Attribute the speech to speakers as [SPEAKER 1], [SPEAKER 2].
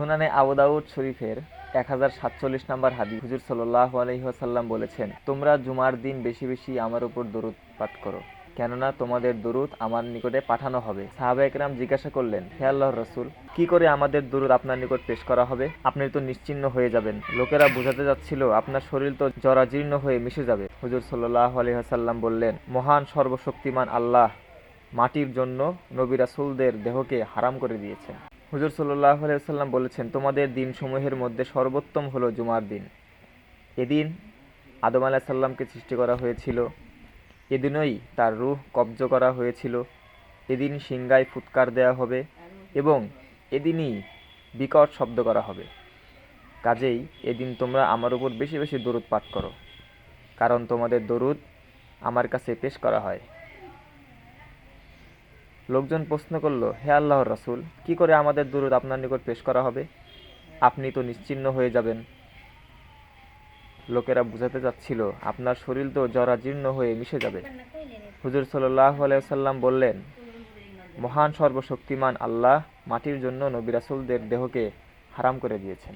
[SPEAKER 1] সুনানে আবু দাউদ শরীফের এক হাজার সাতচল্লিশ নম্বর হাদিস। হুজুর সাল্লাহ আলহিহাসাল্লাম বলেছেন, তোমরা জুমার দিন বেশি বেশি আমার উপর দরুদ পাঠ করো। কেননা তোমাদের দরুদ আমার নিকটে পাঠানো হবে। সাহাবা একরাম জিজ্ঞাসা করলেন, হে আল্লাহ রসুল, কি করে আমাদের দরুদ আপনার নিকট পেশ করা হবে? আপনি তো নিশ্চিন্ন হয়ে যাবেন। লোকেরা বোঝাতে যাচ্ছিল, আপনার শরীর তো জরাজীর্ণ হয়ে মিশে যাবে। হুজুর সাল্লাহ আলহিহাসাল্লাম বললেন, মহান সর্বশক্তিমান আল্লাহ মাটির জন্য নবী রাসূলদের দেহকে হারাম করে দিয়েছেন। হুজুর সাল্লাহ আলাইসাল্লাম বলেছেন, তোমাদের দিনসমূহের মধ্যে সর্বোত্তম হলো জুমার দিন। এদিন আদম আলাহ সাল্লামকে সৃষ্টি করা হয়েছিল। এদিনই তার রুহ কব্জ করা হয়েছিল। এদিন সিংগায় ফুৎকার দেয়া হবে এবং এদিনই বিকট শব্দ করা হবে। কাজেই এদিন তোমরা আমার উপর বেশি বেশি দরুদ পাঠ করো, কারণ তোমাদের দরুদ আমার কাছে পেশ করা হয়। লোকজন প্রশ্ন করল, হে আল্লাহর রাসুল, কি করে আমাদের দরুদ আপনার নিকট পেশ করা হবে? আপনি তো নিশ্চিন্ন হয়ে যাবেন। লোকেরা বুঝাতে চাচ্ছিল, আপনার শরীর তো জরাজীর্ণ হয়ে মিশে যাবে। হুজুর সাল্লাহ সাল্লাম বললেন, মহান সর্বশক্তিমান আল্লাহ মাটির জন্য নবী রাসূলদের দেহকে হারাম করে দিয়েছেন।